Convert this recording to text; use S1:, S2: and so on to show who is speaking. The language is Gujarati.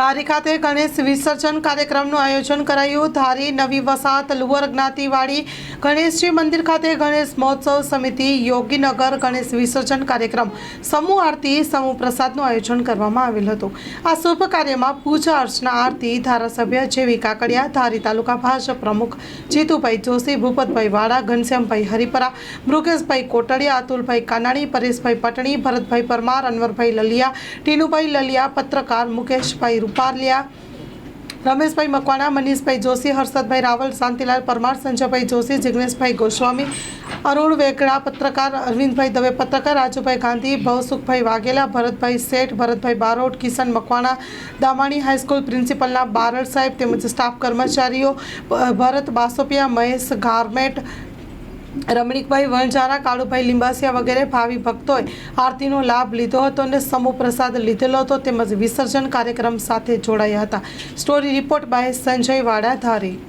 S1: ધારી ખાતે ગણેશ વિસર્જન કાર્યક્રમનું આયોજન કરાયું. ધારી નવી વસાત લુવર જ્ઞાતિવાડી ગણેશજી મંદિર ખાતે ગણેશ મહોત્સવ સમિતિ યોગીનગર ગણેશ વિસર્જન કાર્યક્રમ સમૂહ આરતી, સમૂહ પ્રસાદનું આયોજન કરવામાં આવેલ હતું. આ શુભ કાર્યમાં પૂજા અર્ચના આરતી ધારાસભ્ય જેવી કાકડિયા, ધારી તાલુકા ભાજપ પ્રમુખ જીતુભાઈ જોશી, ભૂપતભાઈ વાડા, ઘનશ્યામભાઈ હરિપરા, મૃગેશભાઈ કોટડિયા, અતુલભાઈ કાનાણી, પરેશભાઈ પટણી, ભરતભાઈ પરમાર, અનવરભાઈ લલિયા, ટીનુભાઈ લલિયા, પત્રકાર મુકેશભાઈ રૂપાલિયા રમેશભાઈ મકવાણા, મનીષભાઈ જોશી, હર્ષદભાઈ રાવલ, શાંતિલાલ પરમાર, સંજયભાઈ જોશી, જિગ્નેશભાઈ ગોસ્વામી, અરુણ વેગડા પત્રકાર અરવિંદભાઈ દવે, પત્રકાર રાજુભાઈ ગાંધી, ભવસુખભાઈ વાઘેલા, ભરતભાઈ શેઠ, ભરતભાઈ બારોટ, કિશન મકવાણા, દામાણી હાઈસ્કૂલ પ્રિન્સિપલના બારડ સાહેબ તેમજ સ્ટાફ કર્મચારીઓ ભરત બાસોપિયા, મહેશ ગાર્મેટ રમણીકભાઈ વણઝારા, કાળુભાઈ લીંબાસિયા વગેરે ભાવિ ભક્તોએ આરતીનો લાભ લીધો હતો અને સમૂહ પ્રસાદ લીધેલો હતો તેમજ વિસર્જન કાર્યક્રમ સાથે જોડાયા હતા. સ્ટોરી રિપોર્ટ બાય સંજય વાડા ધારી.